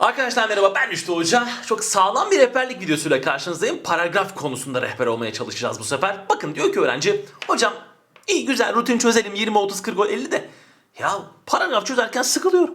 Arkadaşlar merhaba ben Rüştü Hoca. Çok sağlam bir rehberlik videosuyla karşınızdayım. Paragraf konusunda rehber olmaya çalışacağız bu sefer. Bakın diyor ki öğrenci, hocam iyi güzel rutin çözelim 20, 30, 40, 50 de. Ya paragraf çözerken sıkılıyorum.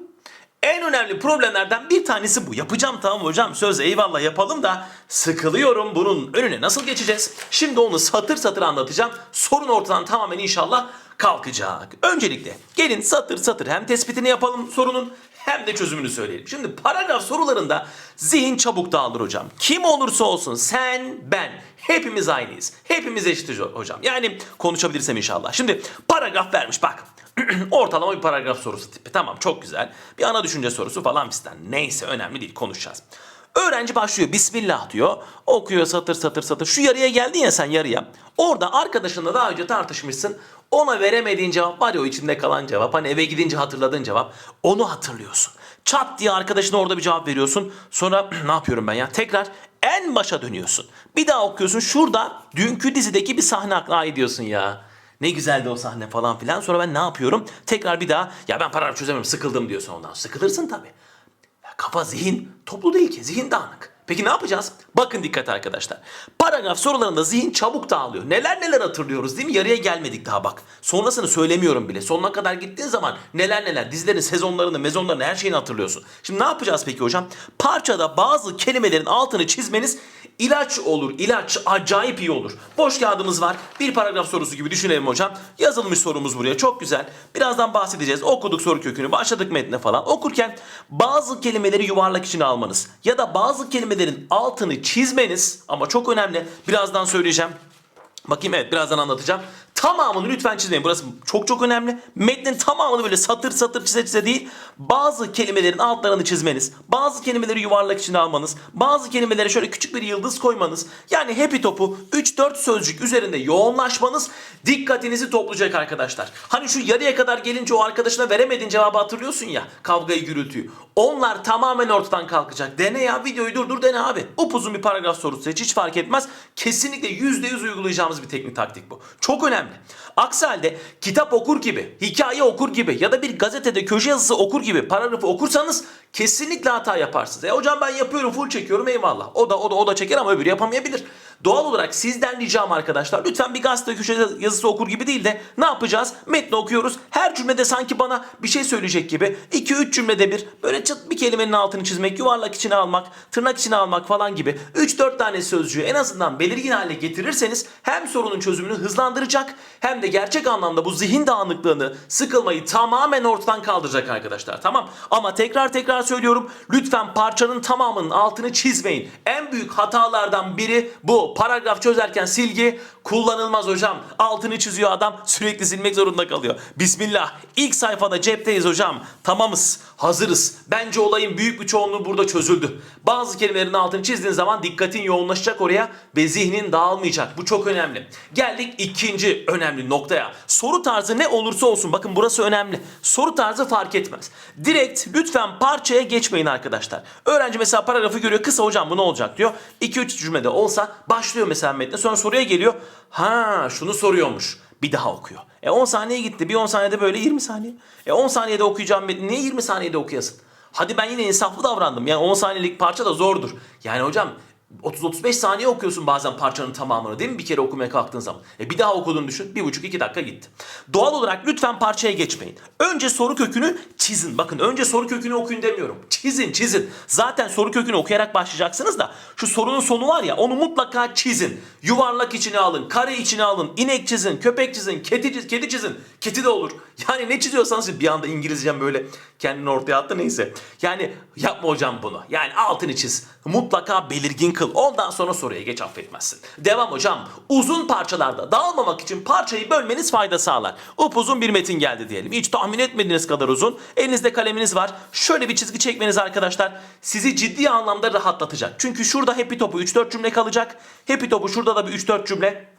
En önemli problemlerden bir tanesi bu. Yapacağım tamam hocam söz eyvallah yapalım da sıkılıyorum bunun önüne nasıl geçeceğiz? Şimdi onu satır satır anlatacağım. Sorun ortadan tamamen inşallah kalkacak. Öncelikle gelin satır satır hem tespitini yapalım sorunun hem de çözümünü söyleyelim. Şimdi paragraf sorularında zihin çabuk dağılır hocam. Kim olursa olsun sen, ben hepimiz aynıyız. Hepimiz eşitiz hocam. Yani konuşabilirsem inşallah. Şimdi paragraf vermiş bak. Ortalama bir paragraf sorusu tipi. Tamam çok güzel. Bir ana düşünce sorusu falan fistan. Neyse önemli değil konuşacağız. Öğrenci başlıyor Bismillah diyor. Okuyor satır satır satır. Şu yarıya geldin ya sen yarıya. Orada arkadaşınla daha önce tartışmışsın. Ona veremediğin cevap var ya o içinde kalan cevap. Hani eve gidince hatırladığın cevap. Onu hatırlıyorsun. Çat diye arkadaşına orada bir cevap veriyorsun. Sonra ne yapıyorum ben ya? Tekrar en başa dönüyorsun. Bir daha okuyorsun. Şurada dünkü dizideki bir sahne aklına ediyorsun ya. Ne güzeldi o sahne falan filan. Sonra ben ne yapıyorum? Tekrar bir daha ya ben paragraf çözemiyorum sıkıldım diyorsun ondan. Sıkılırsın tabii. Kafa zihin toplu değil ki. Zihin dağınık. Peki ne yapacağız? Bakın dikkat arkadaşlar. Paragraf sorularında zihin çabuk dağılıyor. Neler neler hatırlıyoruz değil mi? Yarıya gelmedik daha bak. Sonrasını söylemiyorum bile. Sonuna kadar gittiğin zaman neler neler dizilerin sezonlarını, mezonlarını her şeyini hatırlıyorsun. Şimdi ne yapacağız peki hocam? Parçada bazı kelimelerin altını çizmeniz ilaç olur. İlaç acayip iyi olur. Boş kağıdımız var. Bir paragraf sorusu gibi düşünelim hocam. Yazılmış sorumuz buraya. Çok güzel. Birazdan bahsedeceğiz. Okuduk soru kökünü. Başladık metne falan. Okurken bazı kelimeleri yuvarlak içine almanız ya da bazı kelimelerin altını çizmeniz ama çok önemli. Birazdan söyleyeceğim. Bakayım evet birazdan anlatacağım. Tamamını lütfen çizmeyin. Burası çok çok önemli. Metnin tamamını böyle satır satır çize çize değil. Bazı kelimelerin altlarını çizmeniz. Bazı kelimeleri yuvarlak içine almanız. Bazı kelimelere şöyle küçük bir yıldız koymanız. Yani happy topu 3-4 sözcük üzerinde yoğunlaşmanız dikkatinizi toplayacak arkadaşlar. Hani şu yarıya kadar gelince o arkadaşına veremediğin cevabı hatırlıyorsun ya. Kavgayı gürültüyü. Onlar tamamen ortadan kalkacak. Dene ya videoyu durdur dene abi. Upuzun bir paragraf sorusu seç hiç fark etmez. Kesinlikle %100 uygulayacağımız bir teknik taktik bu. Çok önemli. Aksi halde kitap okur gibi, hikaye okur gibi ya da bir gazetede köşe yazısı okur gibi paragrafı okursanız kesinlikle hata yaparsınız. E hocam ben yapıyorum full çekiyorum eyvallah. O da o da o da çeker ama öbürü yapamayabilir. Doğal olarak sizden ricam arkadaşlar lütfen bir gazete köşe yazısı okur gibi değil de ne yapacağız? Metni okuyoruz. Her cümlede sanki bana bir şey söyleyecek gibi 2-3 cümlede bir böyle çıt bir kelimenin altını çizmek, yuvarlak içine almak, tırnak içine almak falan gibi 3-4 tane sözcüğü en azından belirgin hale getirirseniz hem sorunun çözümünü hızlandıracak hem de gerçek anlamda bu zihin dağınıklığını, sıkılmayı tamamen ortadan kaldıracak arkadaşlar. Tamam ama tekrar tekrar söylüyorum lütfen parçanın tamamının altını çizmeyin. En büyük hatalardan biri bu. Paragraf çözerken silgi kullanılmaz hocam. Altını çiziyor adam sürekli silmek zorunda kalıyor. Bismillah. İlk sayfada cepteyiz hocam. Tamamız. Hazırız. Bence olayın büyük bir çoğunluğu burada çözüldü. Bazı kelimelerin altını çizdiğin zaman dikkatin yoğunlaşacak oraya ve zihnin dağılmayacak. Bu çok önemli. Geldik ikinci önemli noktaya. Soru tarzı ne olursa olsun bakın burası önemli. Soru tarzı fark etmez. Direkt lütfen parçaya geçmeyin arkadaşlar. Öğrenci mesela paragrafı görüyor. Kısa hocam bu ne olacak diyor. 2-3 cümlede olsa başlıyor mesela metne. Sonra soruya geliyor. Ha şunu soruyormuş. Bir daha okuyor. E 10 saniye gitti. Bir 10 saniyede böyle 20 saniye. E 10 saniyede okuyacağım metni niye 20 saniyede okuyasın? Hadi ben yine insaflı davrandım. Yani 10 saniyelik parça da zordur. Yani hocam 30-35 saniye okuyorsun bazen parçanın tamamını değil mi? Bir kere okumaya kalktığın zaman. E bir daha okuduğunu düşün. Bir buçuk iki dakika gitti. Doğal olarak lütfen parçaya geçmeyin. Önce soru kökünü çizin. Bakın önce soru kökünü okuyun demiyorum. Çizin çizin. Zaten soru kökünü okuyarak başlayacaksınız da şu sorunun sonu var ya onu mutlaka çizin. Yuvarlak içine alın, kare içine alın, inek çizin, köpek çizin, kedi, kedi çizin. Kedi de olur. Yani ne çiziyorsanız bir anda İngilizcem böyle kendini ortaya attı neyse. Yani yapma hocam bunu. Yani altını çiz. Mutlaka belirgin kıl. Ondan sonra soruya geç affetmezsin. Devam hocam. Uzun parçalarda dağılmamak için parçayı bölmeniz fayda sağlar. Upuzun bir metin geldi diyelim. Hiç tahmin etmediğiniz kadar uzun. Elinizde kaleminiz var. Şöyle bir çizgi çekmeniz arkadaşlar sizi ciddi anlamda rahatlatacak. Çünkü şurada happy topu 3-4 cümle kalacak. Happy topu şurada da bir 3-4 cümle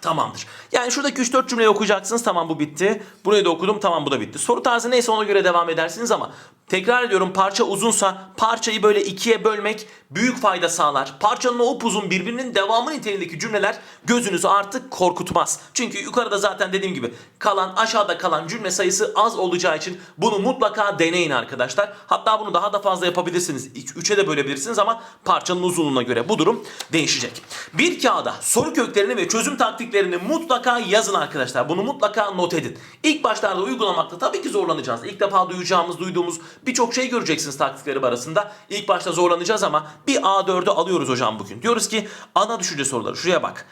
Tamamdır. Yani şuradaki 3-4 cümleyi okuyacaksınız. Tamam bu bitti. Burayı da okudum. Tamam bu da bitti. Soru tarzı neyse ona göre devam edersiniz ama Tekrar ediyorum parça uzunsa parçayı böyle ikiye bölmek büyük fayda sağlar. Parçanın o upuzun birbirinin devamı niteliğindeki cümleler gözünüzü artık korkutmaz. Çünkü yukarıda zaten dediğim gibi kalan aşağıda kalan cümle sayısı az olacağı için bunu mutlaka deneyin arkadaşlar. Hatta bunu daha da fazla yapabilirsiniz. 3'e de bölebilirsiniz ama parçanın uzunluğuna göre bu durum değişecek. Bir kağıda soru köklerini ve çözüm taktiklerini mutlaka yazın arkadaşlar. Bunu mutlaka not edin. İlk başlarda uygulamakta tabii ki zorlanacağız. İlk defa duyacağımız, duyduğumuz birçok şey göreceksiniz taktiklerim arasında. İlk başta zorlanacağız ama bir A4'ü alıyoruz hocam bugün. Diyoruz ki ana düşünce soruları şuraya bak.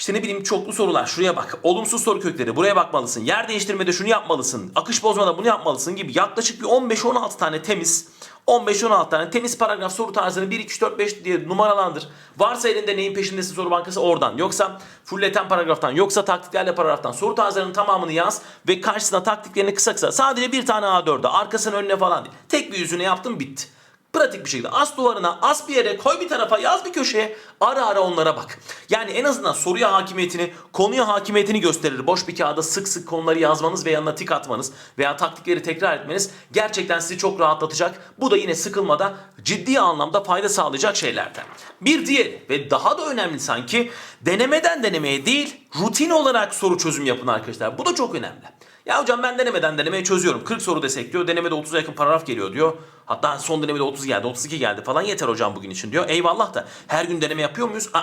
İşte ne bileyim çoklu sorular şuraya bak. Olumsuz soru kökleri buraya bakmalısın. Yer değiştirmede şunu yapmalısın. Akış bozmada bunu yapmalısın gibi yaklaşık bir 15-16 tane temiz 15-16 tane temiz paragraf soru tarzını 1, 2, 3, 4, 5 diye numaralandır. Varsa elinde neyin peşindesin soru bankası oradan. Yoksa fulleten paragraftan yoksa taktiklerle paragraftan soru tarzlarının tamamını yaz ve karşısına taktiklerini kısa kısa sadece bir tane A4'e arkasının önüne falan değil. Tek bir yüzüne yaptım bitti. Pratik bir şekilde as duvarına, as bir yere, koy bir tarafa, yaz bir köşeye. Ara ara onlara bak. Yani en azından soruya hakimiyetini, konuya hakimiyetini gösterir. Boş bir kağıda sık sık konuları yazmanız ve yanına tik atmanız veya taktikleri tekrar etmeniz gerçekten sizi çok rahatlatacak. Bu da yine sıkılmada ciddi anlamda fayda sağlayacak şeylerden. Bir diğer ve daha da önemli sanki denemeden denemeye değil rutin olarak soru çözüm yapın arkadaşlar. Bu da çok önemli. Ya hocam ben denemeden denemeye çözüyorum. 40 soru desek diyor. Denemede 30'a yakın paragraf geliyor diyor. Hatta son denemede 30 geldi, 32 geldi falan yeter hocam bugün için diyor. Eyvallah da her gün deneme yapıyor muyuz? Aa,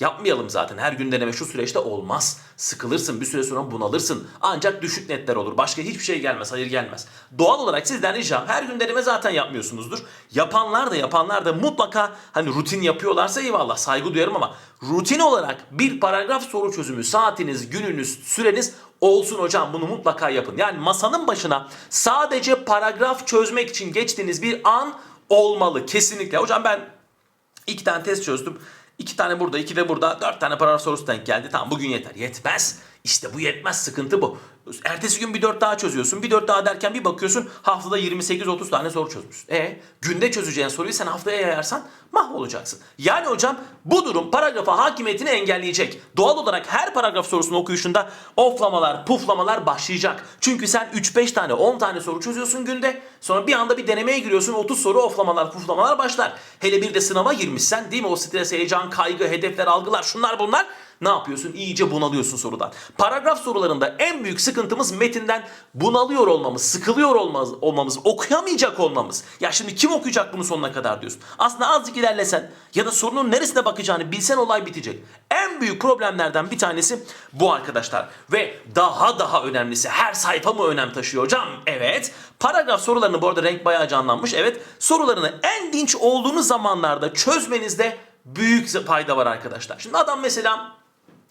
yapmayalım zaten. Her gün deneme şu süreçte olmaz. Sıkılırsın, bir süre sonra bunalırsın. Ancak düşük netler olur. Başka hiçbir şey gelmez, hayır gelmez. Doğal olarak sizden ricam her gün deneme zaten yapmıyorsunuzdur. Yapanlar da yapanlar da mutlaka hani rutin yapıyorlarsa eyvallah saygı duyarım ama rutin olarak bir paragraf soru çözümü saatiniz, gününüz, süreniz olsun hocam bunu mutlaka yapın. Yani masanın başına sadece paragraf çözmek için geçtiğiniz bir an olmalı kesinlikle. Hocam ben iki tane test çözdüm. İki tane burada, iki de burada. Dört tane paragraf sorusu denk geldi. Tamam bugün yeter. Yetmez. İşte bu yetmez. Sıkıntı bu. Ertesi gün bir dört daha çözüyorsun. Bir dört daha derken bir bakıyorsun haftada 28-30 tane soru çözmüşsün. E günde çözeceğin soruyu sen haftaya yayarsan mahvolacaksın. Yani hocam bu durum paragrafa hakimiyetini engelleyecek. Doğal olarak her paragraf sorusunu okuyuşunda oflamalar, puflamalar başlayacak. Çünkü sen 3-5 tane 10 tane soru çözüyorsun günde. Sonra bir anda bir denemeye giriyorsun 30 soru oflamalar, puflamalar başlar. Hele bir de sınava girmişsen değil mi o stres, heyecan, kaygı, hedefler, algılar şunlar bunlar ne yapıyorsun? İyice bunalıyorsun sorudan. Paragraf sorularında en büyük sıkıntımız metinden bunalıyor olmamız, sıkılıyor olmamız, olmamız, okuyamayacak olmamız. Ya şimdi kim okuyacak bunu sonuna kadar diyorsun. Aslında azıcık ilerlesen ya da sorunun neresine bakacağını bilsen olay bitecek. En büyük problemlerden bir tanesi bu arkadaşlar. Ve daha daha önemlisi her sayfa mı önem taşıyor hocam? Evet. Paragraf sorularını bu arada renk bayağı canlanmış. Evet. Sorularını en dinç olduğunuz zamanlarda çözmenizde büyük fayda var arkadaşlar. Şimdi adam mesela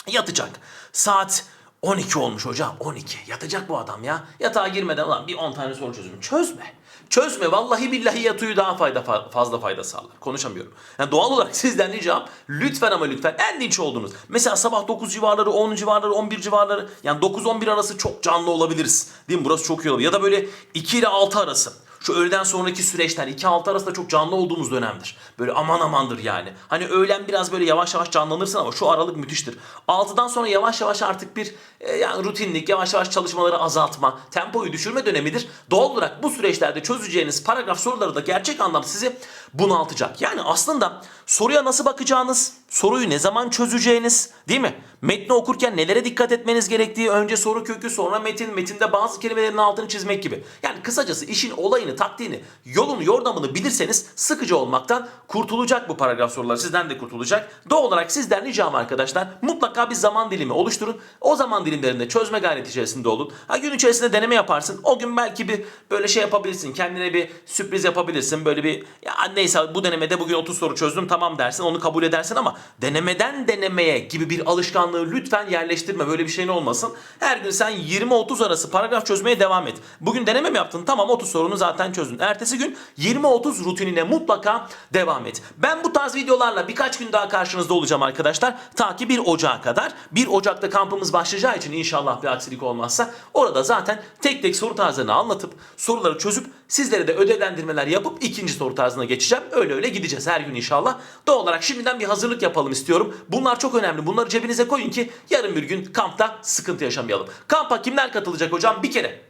Yatacak. Saat 12 olmuş hocam. 12. Yatacak bu adam ya. Yatağa girmeden ulan bir 10 tane soru çözümü. Çözme. Çözme. Vallahi billahi yatıyor daha fayda fazla fayda sağlar. Konuşamıyorum. Yani doğal olarak sizden ricam lütfen ama lütfen en dinç oldunuz. Mesela sabah 9 civarları, 10 civarları, 11 civarları yani 9-11 arası çok canlı olabiliriz. Değil mi? Burası çok iyi olabilir. Ya da böyle 2 ile 6 arası. Şu öğleden sonraki süreçler 2-6 arasında çok canlı olduğumuz dönemdir. Böyle aman amandır yani. Hani öğlen biraz böyle yavaş yavaş canlanırsın ama şu aralık müthiştir. 6'dan sonra yavaş yavaş artık bir e, yani rutinlik, yavaş yavaş çalışmaları azaltma, tempoyu düşürme dönemidir. Doğal olarak bu süreçlerde çözeceğiniz paragraf soruları da gerçek anlamda sizi bunaltacak. Yani aslında soruya nasıl bakacağınız, soruyu ne zaman çözeceğiniz değil mi? Metni okurken nelere dikkat etmeniz gerektiği, önce soru kökü sonra metin, metinde bazı kelimelerin altını çizmek gibi. Yani kısacası işin olayını, taktiğini, yolunu, yordamını bilirseniz sıkıcı olmaktan kurtulacak bu paragraf soruları. Sizden de kurtulacak. Doğal olarak sizden ricam arkadaşlar mutlaka bir zaman dilimi oluşturun. O zaman dilimlerinde çözme gayreti içerisinde olun. Ha gün içerisinde deneme yaparsın. O gün belki bir böyle şey yapabilirsin. Kendine bir sürpriz yapabilirsin. Böyle bir ya neyse bu denemede bugün 30 soru çözdüm tamam dersin. Onu kabul edersin ama denemeden denemeye gibi bir alışkanlığı lütfen yerleştirme. Böyle bir şeyin olmasın. Her gün sen 20-30 arası paragraf çözmeye devam et. Bugün deneme mi yaptın? Tamam 30 sorunu zaten çözdün. Ertesi gün 20-30 rutinine mutlaka devam et. Ben bu tarz videolarla birkaç gün daha karşınızda olacağım arkadaşlar. Ta ki 1 Ocağı kadar. 1 Ocak'ta kampımız başlayacağı için inşallah bir aksilik olmazsa orada zaten tek tek soru tarzlarını anlatıp soruları çözüp sizlere de ödevlendirmeler yapıp ikinci soru tarzına geçeceğim. Öyle öyle gideceğiz her gün inşallah. Doğal olarak şimdiden bir hazırlık yapalım istiyorum. Bunlar çok önemli. Bunları cebinize koyun ki yarın bir gün kampta sıkıntı yaşamayalım. Kampa kimler katılacak hocam? Bir kere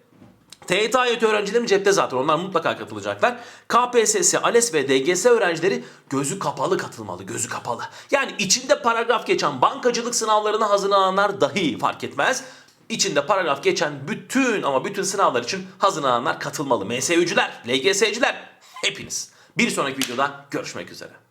TYT AYT öğrencilerim cepte zaten onlar mutlaka katılacaklar. KPSS, ALES ve DGS öğrencileri gözü kapalı katılmalı, gözü kapalı. Yani içinde paragraf geçen bankacılık sınavlarına hazırlananlar dahi fark etmez. İçinde paragraf geçen bütün ama bütün sınavlar için hazırlananlar katılmalı. MSÜ'cüler, LGS'ciler hepiniz. Bir sonraki videoda görüşmek üzere.